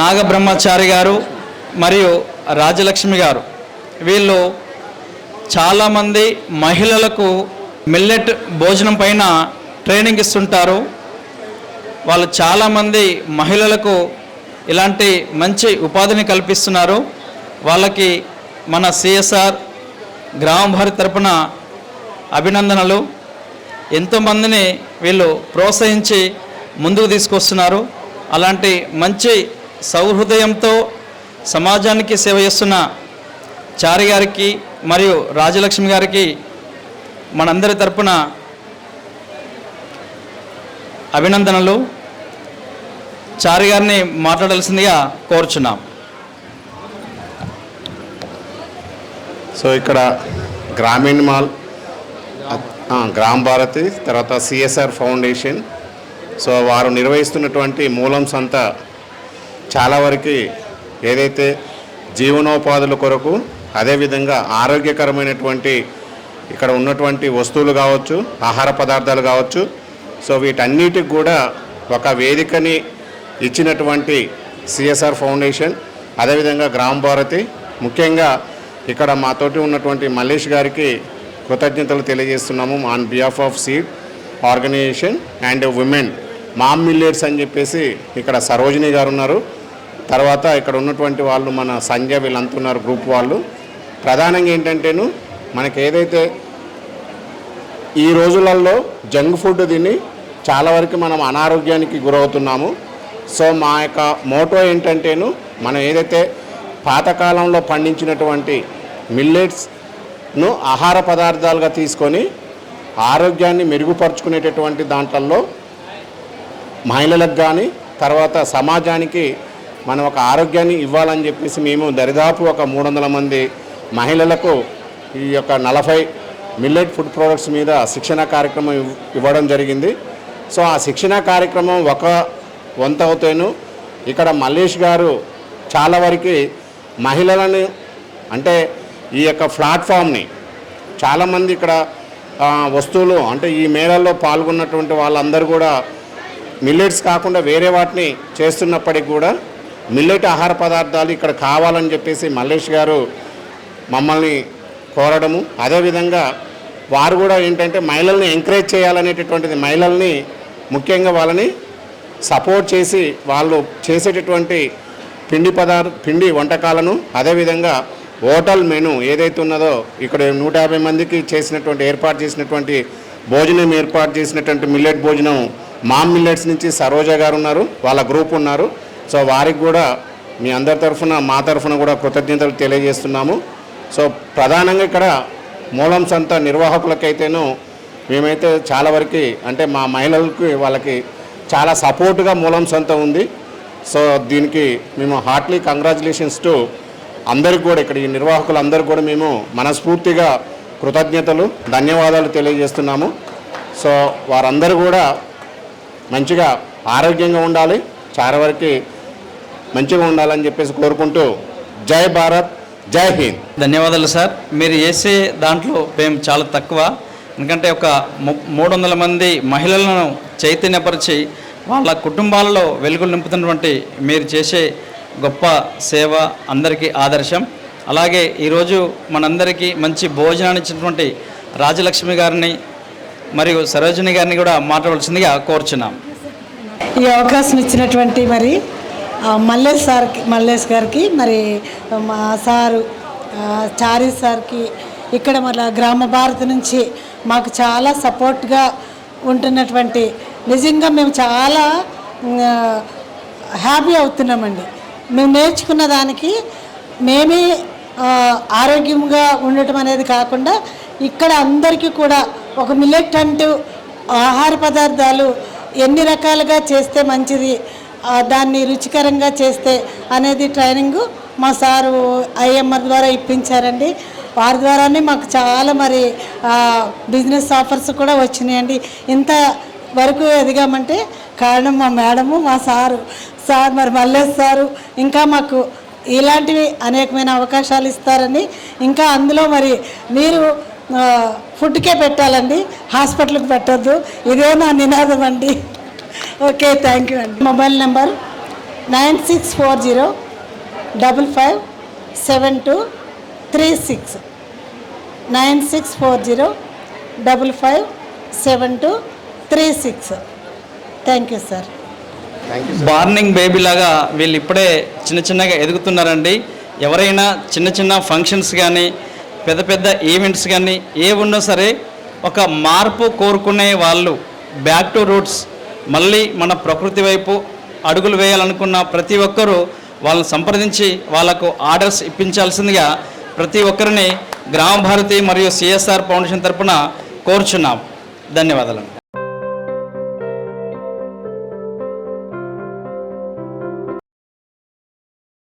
నాగబ్రహ్మచారి గారు మరియు రాజలక్ష్మి గారు. వీళ్ళు చాలామంది మహిళలకు మిల్లెట్ భోజనం పైన ట్రైనింగ్ ఇస్తుంటారు. వాళ్ళు చాలామంది మహిళలకు ఇలాంటి మంచి ఉపాధిని కల్పిస్తున్నారు. వాళ్ళకి మన సిఎస్ఆర్ గ్రామ భారత్ తరపున అభినందనలు. ఎంతోమందిని వీళ్ళు ప్రోత్సహించి ముందుకు తీసుకొస్తున్నారు. అలాంటి మంచి సౌహృదయంతో సమాజానికి సేవ చేస్తున్న చారి గారికి మరియు రాజలక్ష్మి గారికి మనందరి తరపున అభినందనలు. చారి గారిని మాట్లాడాల్సిందిగా కోరుచున్నాం. సో ఇక్కడ గ్రామీణ మాల్ గ్రామ గ్రామ్ భారతి తర్వాత సిఎస్ఆర్ ఫౌండేషన్. సో వారు నిర్వహిస్తున్నటువంటి మూలం సంత చాలా వరకు ఏదైతే జీవనోపాధుల కొరకు అదేవిధంగా ఆరోగ్యకరమైనటువంటి ఇక్కడ ఉన్నటువంటి వస్తువులు కావచ్చు ఆహార పదార్థాలు కావచ్చు సో వీటన్నిటికి కూడా ఒక వేదికని ఇచ్చినటువంటి సిఎస్ఆర్ ఫౌండేషన్ అదేవిధంగా గ్రామ భారతి ముఖ్యంగా ఇక్కడ మాతోటి ఉన్నటువంటి మల్లేష్ గారికి కృతజ్ఞతలు తెలియజేస్తున్నాము on behalf of seed organisation and women mom millets అని చెప్పేసి ఇక్కడ సరోజిని గారు ఉన్నారు. తర్వాత ఇక్కడ ఉన్నటువంటి వాళ్ళు మన సంజయ్ వీళ్ళంతా ఉన్నారు గ్రూప్ వాళ్ళు. ప్రధానంగా ఏంటంటేను మనకి ఏదైతే ఈ రోజులలో జంక్ ఫుడ్ తిని చాలా వరకు మనం అనారోగ్యానికి గురవుతున్నాము. సో మా యొక్క మోటో ఏంటంటేను మనం ఏదైతే పాతకాలంలో పండించినటువంటి మిల్లెట్స్ను ఆహార పదార్థాలుగా తీసుకొని ఆరోగ్యాన్ని మెరుగుపరుచుకునేటటువంటి దాంట్లలో మహిళలకు కానీ తర్వాత సమాజానికి మనం ఒక ఆరోగ్యాన్ని ఇవ్వాలని చెప్పేసి మేము దరిదాపు ఒక మూడు మంది మహిళలకు ఈ యొక్క నలభై మిల్లెట్ ఫుడ్ ప్రోడక్ట్స్ మీద శిక్షణ కార్యక్రమం ఇవ్- ఇవ్వడం జరిగింది. సో ఆ శిక్షణ కార్యక్రమం ఒక వంత అవుతాను ఇక్కడ మల్లేష్ గారు చాలా వరకు మహిళలను అంటే ఈ యొక్క ప్లాట్ఫామ్ని చాలామంది ఇక్కడ వస్తువులు అంటే ఈ మేళల్లో పాల్గొన్నటువంటి వాళ్ళందరూ కూడా మిల్లెట్స్ కాకుండా వేరే వాటిని చేస్తున్నప్పటికి కూడా మిల్లెట్ ఆహార పదార్థాలు ఇక్కడ కావాలని చెప్పేసి మల్లేష్ గారు మమ్మల్ని కోరడము. అదేవిధంగా వారు కూడా ఏంటంటే మహిళల్ని ఎంకరేజ్ చేయాలనేటటువంటిది మహిళల్ని ముఖ్యంగా వాళ్ళని సపోర్ట్ చేసి వాళ్ళు చేసేటటువంటి పిండి పదార్థ పిండి వంటకాలను అదేవిధంగా హోటల్ మెను ఏదైతే ఉన్నదో ఇక్కడ నూట యాభై మందికి చేసినటువంటి ఏర్పాటు చేసినటువంటి భోజనం ఏర్పాటు చేసినటువంటి మిల్లెట్ భోజనం మామ్ మిల్లెట్స్ నుంచి సరోజ గారు ఉన్నారు వాళ్ళ గ్రూప్ ఉన్నారు. సో వారికి కూడా మీ అందరి తరఫున మా తరఫున కూడా కృతజ్ఞతలు తెలియజేస్తున్నాము. సో ప్రధానంగా ఇక్కడ మూలం సంత నిర్వాహకులకైతేనూ మేమైతే చాలా వరకు అంటే మా మహిళలకి వాళ్ళకి చాలా సపోర్ట్గా మూలం సంత ఉంది. సో దీనికి మేము హార్ట్లీ కంగ్రాచులేషన్స్ టు అందరికి కూడా ఇక్కడ ఈ నిర్వాహకులందరికీ కూడా మేము మనస్ఫూర్తిగా కృతజ్ఞతలు ధన్యవాదాలు తెలియజేస్తున్నాము. సో వారందరూ కూడా మంచిగా ఆరోగ్యంగా ఉండాలి. చాలా వరకు మంచిగా ఉండాలని చెప్పేసి కోరుకుంటూ జై భారత్ జై హింద్. ధన్యవాదాలు సార్. మీరు చేసే దాంట్లో మేము చాలా తక్కువ. ఎందుకంటే ఒక మూడు వందల మంది మహిళలను చైతన్యపరిచి వాళ్ళ కుటుంబాలలో వెలుగులు నింపుతున్నటువంటి మీరు చేసే గొప్ప సేవ అందరికీ ఆదర్శం. అలాగే ఈరోజు మనందరికీ మంచి భోజనాన్ని ఇచ్చినటువంటి రాజలక్ష్మి గారిని మరియు సరోజిని గారిని కూడా మాట్లాడవలసిందిగా కోరుచున్నాం. ఈ అవకాశం ఇచ్చినటువంటి మరి మల్లేష్ సార్కి మల్లేష్ గారికి మరి మా సారు చారీ సార్కి ఇక్కడ మన గ్రామ భారతి నుంచి మాకు చాలా సపోర్ట్గా ఉంటున్నటువంటి నిజంగా మేము చాలా హ్యాపీ అవుతున్నామండి. మేము నేర్చుకున్న దానికి మేమే ఆరోగ్యంగా ఉండటం అనేది కాకుండా ఇక్కడ అందరికీ కూడా ఒక మిల్లెట్ అంటూ ఆహార పదార్థాలు ఎన్ని రకాలుగా చేస్తే మంచిది దాన్ని రుచికరంగా చేస్తే అనేది ట్రైనింగ్ మా సారు ఐఎంఆర్ ద్వారా ఇప్పించారండి. వారి ద్వారానే మాకు చాలా మరి బిజినెస్ ఆఫర్స్ కూడా వచ్చినాయండి. ఇంత వరకు ఎదిగామంటే కారణం మా మేడము మా సారు సార్ మరి మల్లేష్ సారు ఇంకా మాకు ఇలాంటివి అనేకమైన అవకాశాలు ఇస్తారని ఇంకా అందులో మరి మీరు ఫుడ్కే పెట్టాలండి. హాస్పిటల్కి పెట్టద్దు. ఇదే నా నినాదం అండి. ఓకే థ్యాంక్ యూ అండి. Mobile number nine six four zero double five seven two three six. Nine six four zero double five seven two three six. Thank you sir. Burning baby లాగా వీళ్ళు ఇప్పుడే చిన్న చిన్నగా ఎదుగుతున్నారండి. ఎవరైనా చిన్న చిన్న ఫంక్షన్స్ కానీ పెద్ద పెద్ద ఈవెంట్స్ కానీ ఏ ఉన్నా సరే ఒక మార్పు కోరుకునే వాళ్ళు బ్యాక్ టు రూట్స్ మళ్ళీ మన ప్రకృతి వైపు అడుగులు వేయాలనుకున్న ప్రతి ఒక్కరూ వాళ్ళని సంప్రదించి వాళ్ళకు ఆర్డర్స్ ఇప్పించాల్సిందిగా ప్రతి ఒక్కరిని గ్రామ భారతి మరియు సిఎస్ఆర్ ఫౌండేషన్ తరపున కోరుచున్నాం. ధన్యవాదాలు.